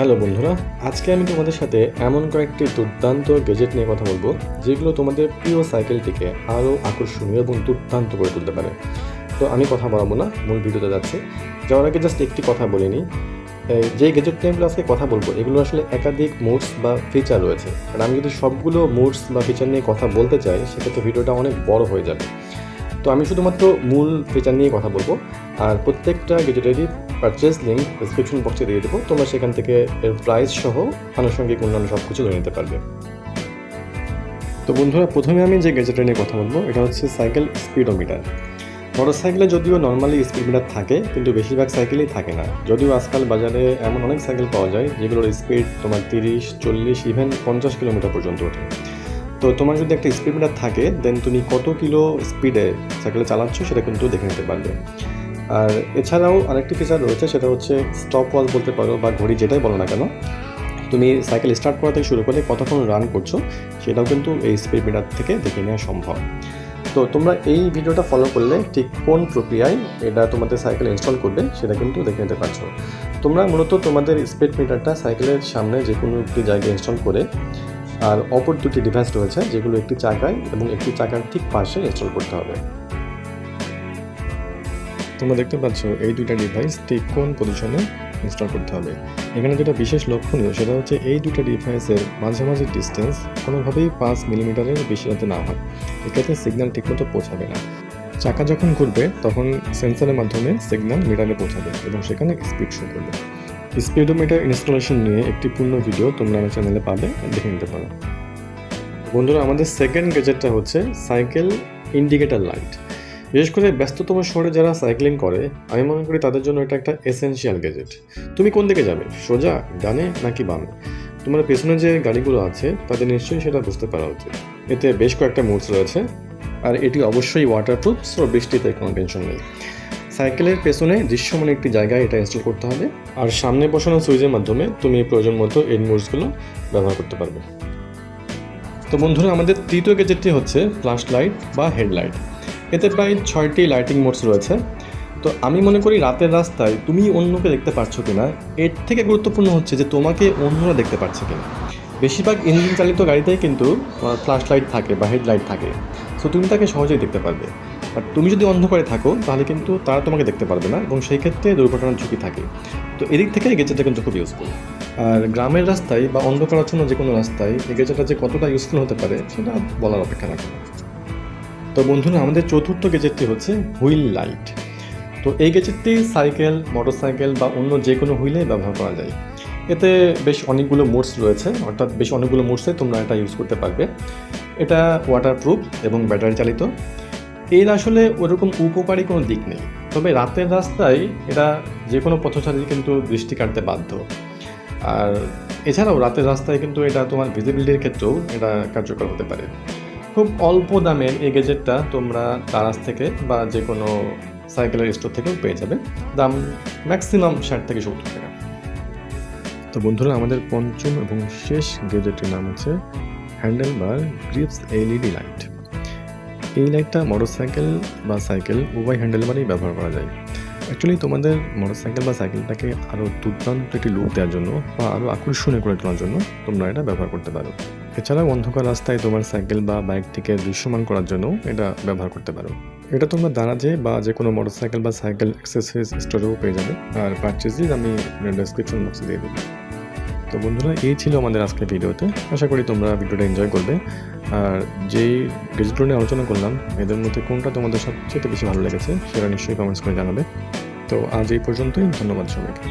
Hello বন্ধুরা, আজকে আমি তোমাদের সাথে এমন কয়েকটি দুর্দান্ত গেজেট নিয়ে কথা বলব, যেগুলো তোমাদের প্রিয় সাইকেলটিকে আরও আকর্ষণীয় এবং দুর্দান্ত করে তুলতে পারে। তো আমি কথা বলাবো না, মূল ভিডিওতে যাচ্ছি। যাওয়ার আগে জাস্ট একটি কথা বলে নিই। যে গেজেট নিয়েগুলো আজকে কথা বলব, এগুলো আসলে একাধিক মোডস বা ফিচার রয়েছে। আর আমি যদি সবগুলো মোডস বা ফিচার নিয়ে কথা বলতে চাই, সেক্ষেত্রে ভিডিওটা অনেক বড় হয়ে যাবে। তো আমি শুধুমাত্র মূল ফিচার নিয়ে কথা বলব, আর প্রত্যেকটা গেজেটেরই পারচেস লিঙ্ক ডিসক্রিপশন বক্সে দিয়ে দেবো, তোমরা সেখান থেকে এর প্রাইস সহ আনুষঙ্গিক অন্যান্য সব কিছু ধরে নিতে পারবে। তো বন্ধুরা, প্রথমে আমি যে গ্যাজেটটা নিয়ে কথা বলব, এটা হচ্ছে সাইকেল স্পিডোমিটার মোটর সাইকেলে যদিও নর্মালি স্পিড মিটার থাকে, কিন্তু বেশিরভাগ সাইকেলেই থাকে না। যদিও আজকাল বাজারে এমন অনেক সাইকেল পাওয়া যায়, যেগুলোর স্পিড তোমার তিরিশ, চল্লিশ ইভেন পঞ্চাশ কিলোমিটার পর্যন্ত ওঠে। তো তোমার যদি একটা স্পিড মিটার থাকে দেন তুমি কত কিলো স্পিডে সাইকেলে চালাচ্ছ সেটা কিন্তু দেখে নিতে পারবে। আর এছাড়াও আরেকটি ফিচার রয়েছে, সেটা হচ্ছে স্টপ ওয়াচ বলতে পারো বা ঘড়ি যেটাই বলো না কেন, তুমি সাইকেল স্টার্ট করা থেকে শুরু করে কতক্ষণ রান করছ সেটাও কিন্তু এই স্পিড মিটার থেকে দেখে নেওয়া সম্ভব। তো তোমরা এই ভিডিওটা ফলো করলে ঠিক কোন প্রক্রিয়ায় এটা তোমাদের সাইকেল ইনস্টল করবে সেটা কিন্তু দেখে নিতে পারছ। তোমরা মূলত তোমাদের স্পিড মিটারটা সাইকেলের সামনে যে কোনো একটি জায়গায় ইনস্টল করে আর অপর দুটি ডিভাইস রয়েছে, যেগুলো একটি চাকায় এবং একটি চাকার ঠিক পাশে ইনস্টল করতে হবে। তোমরা দেখতে পাচ্ছ, এই দুইটা ডিভাইস ঠিক কোন পজিশনে ইনস্টল করতে হবে। এখানে যেটা বিশেষ লক্ষণীয়, সেটা হচ্ছে এই দুটো ডিভাইসের মাঝামাঝি ডিস্টেন্স কোনোভাবেই পাঁচ মিলিমিটারের বেশি যাতে না হয়। এক্ষেত্রে সিগন্যাল ঠিকমতো পৌঁছাবে না। চাকা যখন ঘুরবে, তখন সেন্সারের মাধ্যমে সিগন্যাল মিটারে পৌঁছাবে এবং সেখানে স্পিড শো করবে। স্পিডোমিটার ইনস্টলেশন নিয়ে একটি পূর্ণ ভিডিও তোমরা আমার চ্যানেলে পাবে, দেখে নিতে পারো। বন্ধুরা, আমাদের সেকেন্ড গ্যাজেটটা হচ্ছে সাইকেল ইন্ডিকেটার লাইট বিশেষ করে ব্যস্ততম শহরে যারা সাইক্লিং করে, আমি মনে করি তাদের জন্য এটা একটা এসেনশিয়াল গ্যাজেট তুমি কোন দিকে যাবে, সোজা, ডানে নাকি বামে? তোমার পেছনে যে গাড়িগুলো আছে, তাদের নিশ্চয়ই সেটা বুঝতে পারা উচিত। এতে বেশ কয়েকটা মোডস রয়েছে, আর এটি অবশ্যই ওয়াটারপ্রুফ সো বৃষ্টিতে কোনো টেনশন নেই। সাইকেলের পেছনে দৃশ্যমান একটি জায়গায় এটা ইনস্টল করতে হবে। আর সামনে বসানো সুইচের মাধ্যমে তুমি প্রয়োজন মতো এই মোডসগুলো ব্যবহার করতে পারবে। তো বন্ধুরা, আমাদের তৃতীয় গ্যাজেটটি হচ্ছে ফ্ল্যাশ লাইট বা হেডলাইট এতে প্রায় ছয়টি লাইটিং মোডস রয়েছে। তো আমি মনে করি রাতের রাস্তায় তুমি অন্যকে দেখতে পারছ কিনা, এর থেকে গুরুত্বপূর্ণ হচ্ছে যে তোমাকে অন্যরা দেখতে পাচ্ছে কিনা। বেশিরভাগ ইঞ্জিন চালিত গাড়িতেই কিন্তু ফ্ল্যাশ লাইট থাকে বা হেডলাইট থাকে। সো তুমি তাকে সহজেই দেখতে পারবে। আর তুমি যদি অন্ধকারে থাকো, তাহলে কিন্তু তারা তোমাকে দেখতে পারবে না এবং সেই ক্ষেত্রে দুর্ঘটনার ঝুঁকি থাকে। তো এদিক থেকে এই গেজেটটা কিন্তু খুব ইউজফুল আর গ্রামের রাস্তায় বা অন্ধকার অন্ধকারাচ্ছন্ন যে কোনো রাস্তায় এই গেজেটটা যে কতটা ইউজফুল হতে পারে, সেটা বলার অপেক্ষা রাখে। তো বন্ধুরা, আমাদের চতুর্থ গেজেটটি হচ্ছে হুইল লাইট। তো এই গেজেটটি সাইকেল, মোটরসাইকেল বা অন্য যে কোনো হুইলে ব্যবহার করা যায়। এতে বেশ অনেকগুলো মোডস রয়েছে, অর্থাৎ বেশ অনেকগুলো মোডসে তোমরা এটা ইউজ করতে পারবে। এটা ওয়াটারপ্রুফ এবং ব্যাটারি চালিত এর আসলে ওরকম উপকারী কোনো দিক নেই। তবে রাতের রাস্তায় এটা যে কোনো পথচারী কিন্তু দৃষ্টি কাটতে বাধ্য। আর এছাড়াও রাতের রাস্তায় কিন্তু এটা তোমার ভিজিবিলিটির ক্ষেত্রেও এটা কার্যকর হতে পারে। খুব অল্প দামের এই গেজেটটা তোমরা তারাস থেকে বা যে কোনো সাইকেলের স্টোর থেকেও পেয়ে যাবে। দাম ম্যাক্সিমাম ষাট থেকে সত্তর টাকা। তো বন্ধুরা, আমাদের পঞ্চম এবং শেষ গেজেটের নাম হচ্ছে handle bar grips LED light এই লাইটটা মোটরসাইকেল বা সাইকেল উভয় হ্যান্ডেল হ্যান্ডেলবারেই ব্যবহার করা যায়। অ্যাকচুয়ালি তোমাদের মোটরসাইকেল বা সাইকেলটাকে আরও দুর্দান্ত একটি লুক দেওয়ার জন্য বা আরও আকর্ষণীয় করে তোলার জন্য তোমরা এটা ব্যবহার করতে পারো। এছাড়াও অন্ধকার রাস্তায় তোমার সাইকেল বা বাইকটিকে দৃশ্যমান করার জন্য এটা ব্যবহার করতে পারো। এটা তোমরা দারাজে বা যে কোনো মোটরসাইকেল বা সাইকেল অ্যাক্সেসরিজ স্টোরেও পেয়ে যাবে। আর পারচেসিস আমি ডেসক্রিপশন বক্সে দিয়ে দেবো। তো বন্ধুরা, এই ছিল আমাদের আজকের ভিডিওতে। আশা করি তোমরা ভিডিওটা এনজয় করবে। আর যেই গেজেটগুলো নিয়ে আলোচনা করলাম, এদের মধ্যে কোনটা তোমাদের সবচেয়ে বেশি ভালো লেগেছে, সেটা নিশ্চয়ই কমেন্টস করে জানাবে। তো আজ এই পর্যন্তই, ধন্যবাদ সবাইকে।